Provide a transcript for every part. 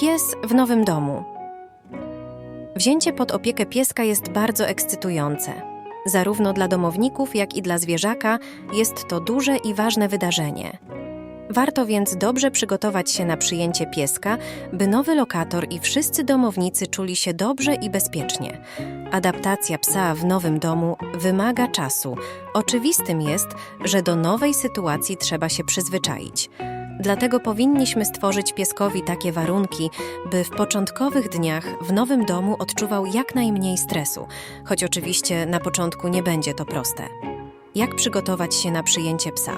Pies w nowym domu. Wzięcie pod opiekę pieska jest bardzo ekscytujące. Zarówno dla domowników, jak i dla zwierzaka jest to duże i ważne wydarzenie. Warto więc dobrze przygotować się na przyjęcie pieska, by nowy lokator i wszyscy domownicy czuli się dobrze i bezpiecznie. Adaptacja psa w nowym domu wymaga czasu. Oczywistym jest, że do nowej sytuacji trzeba się przyzwyczaić. Dlatego powinniśmy stworzyć pieskowi takie warunki, by w początkowych dniach w nowym domu odczuwał jak najmniej stresu, choć oczywiście na początku nie będzie to proste. Jak przygotować się na przyjęcie psa?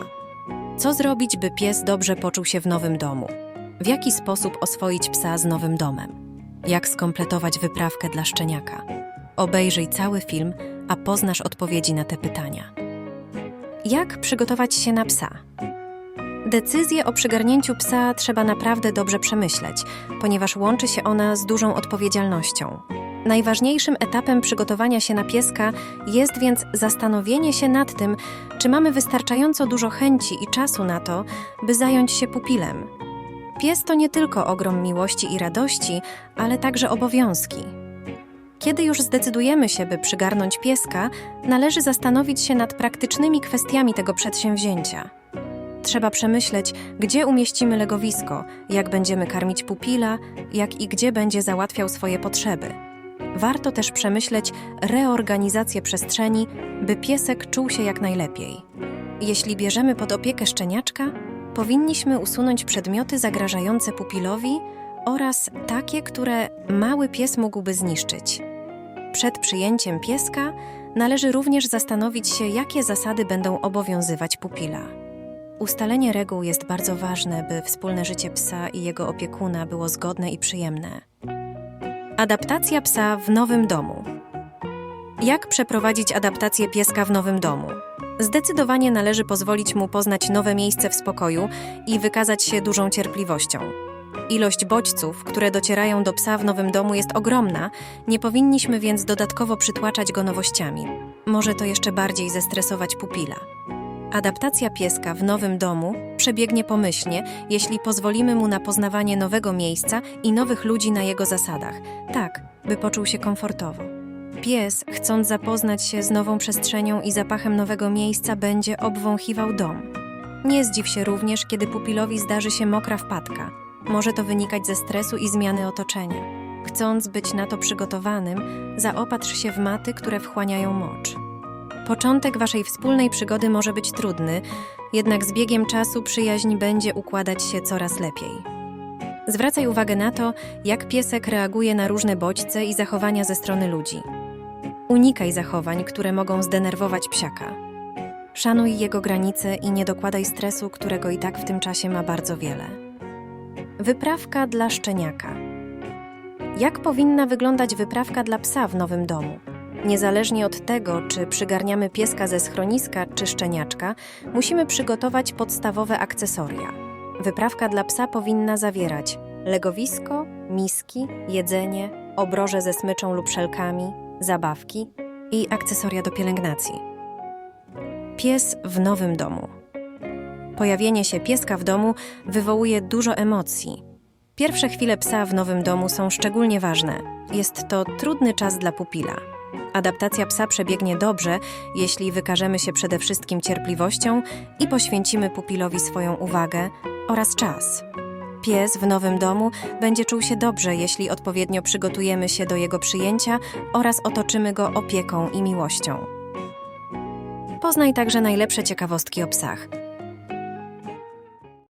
Co zrobić, by pies dobrze poczuł się w nowym domu? W jaki sposób oswoić psa z nowym domem? Jak skompletować wyprawkę dla szczeniaka? Obejrzyj cały film, a poznasz odpowiedzi na te pytania. Jak przygotować się na psa? Decyzję o przygarnięciu psa trzeba naprawdę dobrze przemyśleć, ponieważ łączy się ona z dużą odpowiedzialnością. Najważniejszym etapem przygotowania się na pieska jest więc zastanowienie się nad tym, czy mamy wystarczająco dużo chęci i czasu na to, by zająć się pupilem. Pies to nie tylko ogrom miłości i radości, ale także obowiązki. Kiedy już zdecydujemy się, by przygarnąć pieska, należy zastanowić się nad praktycznymi kwestiami tego przedsięwzięcia. Trzeba przemyśleć, gdzie umieścimy legowisko, jak będziemy karmić pupila, jak i gdzie będzie załatwiał swoje potrzeby. Warto też przemyśleć reorganizację przestrzeni, by piesek czuł się jak najlepiej. Jeśli bierzemy pod opiekę szczeniaczka, powinniśmy usunąć przedmioty zagrażające pupilowi oraz takie, które mały pies mógłby zniszczyć. Przed przyjęciem pieska należy również zastanowić się, jakie zasady będą obowiązywać pupila. Ustalenie reguł jest bardzo ważne, by wspólne życie psa i jego opiekuna było zgodne i przyjemne. Adaptacja psa w nowym domu. Jak przeprowadzić adaptację pieska w nowym domu? Zdecydowanie należy pozwolić mu poznać nowe miejsce w spokoju i wykazać się dużą cierpliwością. Ilość bodźców, które docierają do psa w nowym domu jest ogromna, nie powinniśmy więc dodatkowo przytłaczać go nowościami. Może to jeszcze bardziej zestresować pupila. Adaptacja pieska w nowym domu przebiegnie pomyślnie, jeśli pozwolimy mu na poznawanie nowego miejsca i nowych ludzi na jego zasadach, tak, by poczuł się komfortowo. Pies, chcąc zapoznać się z nową przestrzenią i zapachem nowego miejsca, będzie obwąchiwał dom. Nie zdziw się również, kiedy pupilowi zdarzy się mokra wpadka. Może to wynikać ze stresu i zmiany otoczenia. Chcąc być na to przygotowanym, zaopatrz się w maty, które wchłaniają mocz. Początek waszej wspólnej przygody może być trudny, jednak z biegiem czasu przyjaźń będzie układać się coraz lepiej. Zwracaj uwagę na to, jak piesek reaguje na różne bodźce i zachowania ze strony ludzi. Unikaj zachowań, które mogą zdenerwować psiaka. Szanuj jego granice i nie dokładaj stresu, którego i tak w tym czasie ma bardzo wiele. Wyprawka dla szczeniaka. Jak powinna wyglądać wyprawka dla psa w nowym domu? Niezależnie od tego, czy przygarniamy pieska ze schroniska czy szczeniaczka, musimy przygotować podstawowe akcesoria. Wyprawka dla psa powinna zawierać legowisko, miski, jedzenie, obroże ze smyczą lub szelkami, zabawki i akcesoria do pielęgnacji. Pies w nowym domu. Pojawienie się pieska w domu wywołuje dużo emocji. Pierwsze chwile psa w nowym domu są szczególnie ważne. Jest to trudny czas dla pupila. Adaptacja psa przebiegnie dobrze, jeśli wykażemy się przede wszystkim cierpliwością i poświęcimy pupilowi swoją uwagę oraz czas. Pies w nowym domu będzie czuł się dobrze, jeśli odpowiednio przygotujemy się do jego przyjęcia oraz otoczymy go opieką i miłością. Poznaj także najlepsze ciekawostki o psach.